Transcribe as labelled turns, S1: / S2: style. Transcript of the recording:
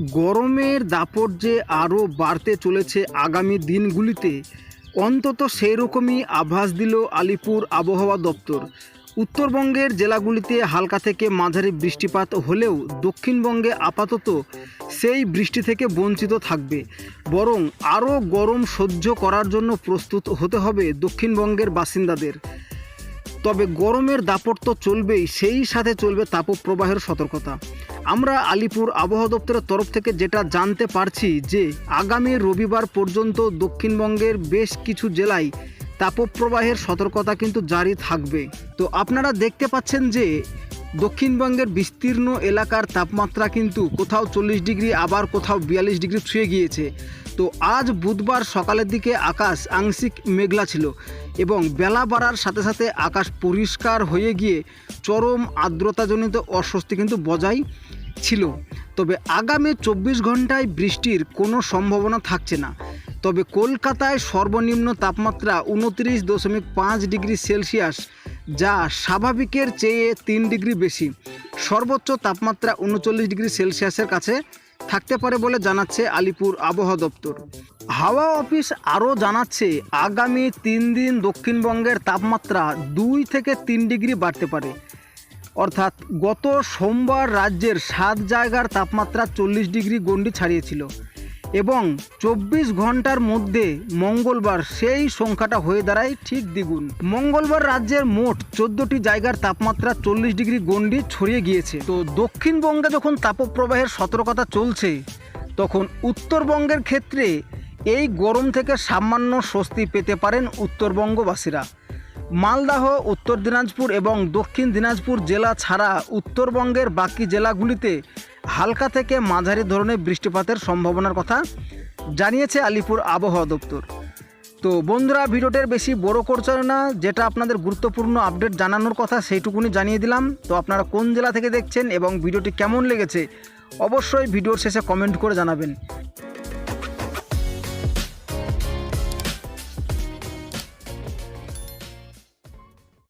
S1: গরমের দাপট যে আরও বাড়তে চলেছে আগামী দিনগুলিতে, অন্তত সেই রকমই আভাস দিল আলিপুর আবহাওয়া দপ্তর। উত্তরবঙ্গের জেলাগুলিতে হালকা থেকে মাঝারি বৃষ্টিপাত হলেও দক্ষিণবঙ্গে আপাতত সেই বৃষ্টি থেকে বঞ্চিত থাকবে। বরং আরও গরম সহ্য করার জন্য প্রস্তুত হতে হবে দক্ষিণবঙ্গের বাসিন্দাদের। তবে গরমের দাপট তো চলবেই, সেই সাথে চলবে তাপপ্রবাহের সতর্কতা। আমরা আলিপুর আবহাওয়া দপ্তরের তরফ থেকে যেটা জানতে পারছি যে, আগামী রবিবার পর্যন্ত দক্ষিণবঙ্গের বেশ কিছু জেলায় তাপপ্রবাহের সতর্কতা কিন্তু জারি থাকবে। তো আপনারা দেখতে পাচ্ছেন যে দক্ষিণবঙ্গের বিস্তীর্ণ এলাকার তাপমাত্রা কিন্তু কোথাও চল্লিশ ডিগ্রি, আবার কোথাও বিয়াল্লিশ ডিগ্রি ছুঁয়ে গিয়েছে। তো আজ বুধবার সকালের দিকে আকাশ আংশিক মেঘলা ছিল এবং বেলা বাড়ার সাথে সাথে আকাশ পরিষ্কার হয়ে গিয়ে চরম আর্দ্রতাজনিত অস্বস্তি কিন্তু বজায় ছিল। তবে আগামী চব্বিশ ঘন্টায় বৃষ্টির কোনো সম্ভাবনা থাকছে না। তবে কলকাতায় সর্বনিম্ন তাপমাত্রা উনত্রিশ দশমিক পাঁচ ডিগ্রি সেলসিয়াস যা স্বাভাবিকের চেয়ে তিন ডিগ্রি বেশি। সর্বোচ্চ তাপমাত্রা উনচল্লিশ ডিগ্রি সেলসিয়াসের কাছে থাকতে পারে বলে জানাচ্ছে আলিপুর আবহাওয়া দপ্তর। হাওয়া অফিস আরও জানাচ্ছে, আগামী তিন দিন দক্ষিণবঙ্গের তাপমাত্রা দুই থেকে তিন ডিগ্রি বাড়তে পারে। অর্থাৎ গত সোমবার রাজ্যের সাত জায়গার তাপমাত্রা চল্লিশ ডিগ্রি গণ্ডি ছাড়িয়েছিল। এবং চব্বিশ ঘণ্টার মধ্যে মঙ্গলবার সেই সংখ্যাটা হয়ে দাঁড়ায় ঠিক দ্বিগুণ। মঙ্গলবার রাজ্যের মোট চোদ্দোটি জায়গার তাপমাত্রা চল্লিশ ডিগ্রি গণ্ডি ছড়িয়ে গিয়েছে। তো দক্ষিণবঙ্গে যখন তাপপ্রবাহের সতর্কতা চলছে, তখন উত্তরবঙ্গের ক্ষেত্রে এই গরম থেকে সামান্য স্বস্তি পেতে পারেন উত্তরবঙ্গবাসীরা। মালদাহ, উত্তর দিনাজপুর এবং দক্ষিণ দিনাজপুর জেলা ছাড়া উত্তরবঙ্গের বাকি জেলাগুলিতে হালকা থেকে মাঝারি ধরনের বৃষ্টিপাতের সম্ভাবনার কথা জানিয়েছে আলিপুর আবহাওয়া দপ্তর। তো বন্ধুরা, ভিডিওটার বেশি বড় করছে না, যেটা আপনাদের গুরুত্বপূর্ণ আপডেট জানানোর কথা সেইটুকুনি জানিয়ে দিলাম। তো আপনারা কোন জেলা থেকে দেখছেন এবং ভিডিওটি কেমন লেগেছে, অবশ্যই ভিডিওর শেষে কমেন্ট করে জানাবেন।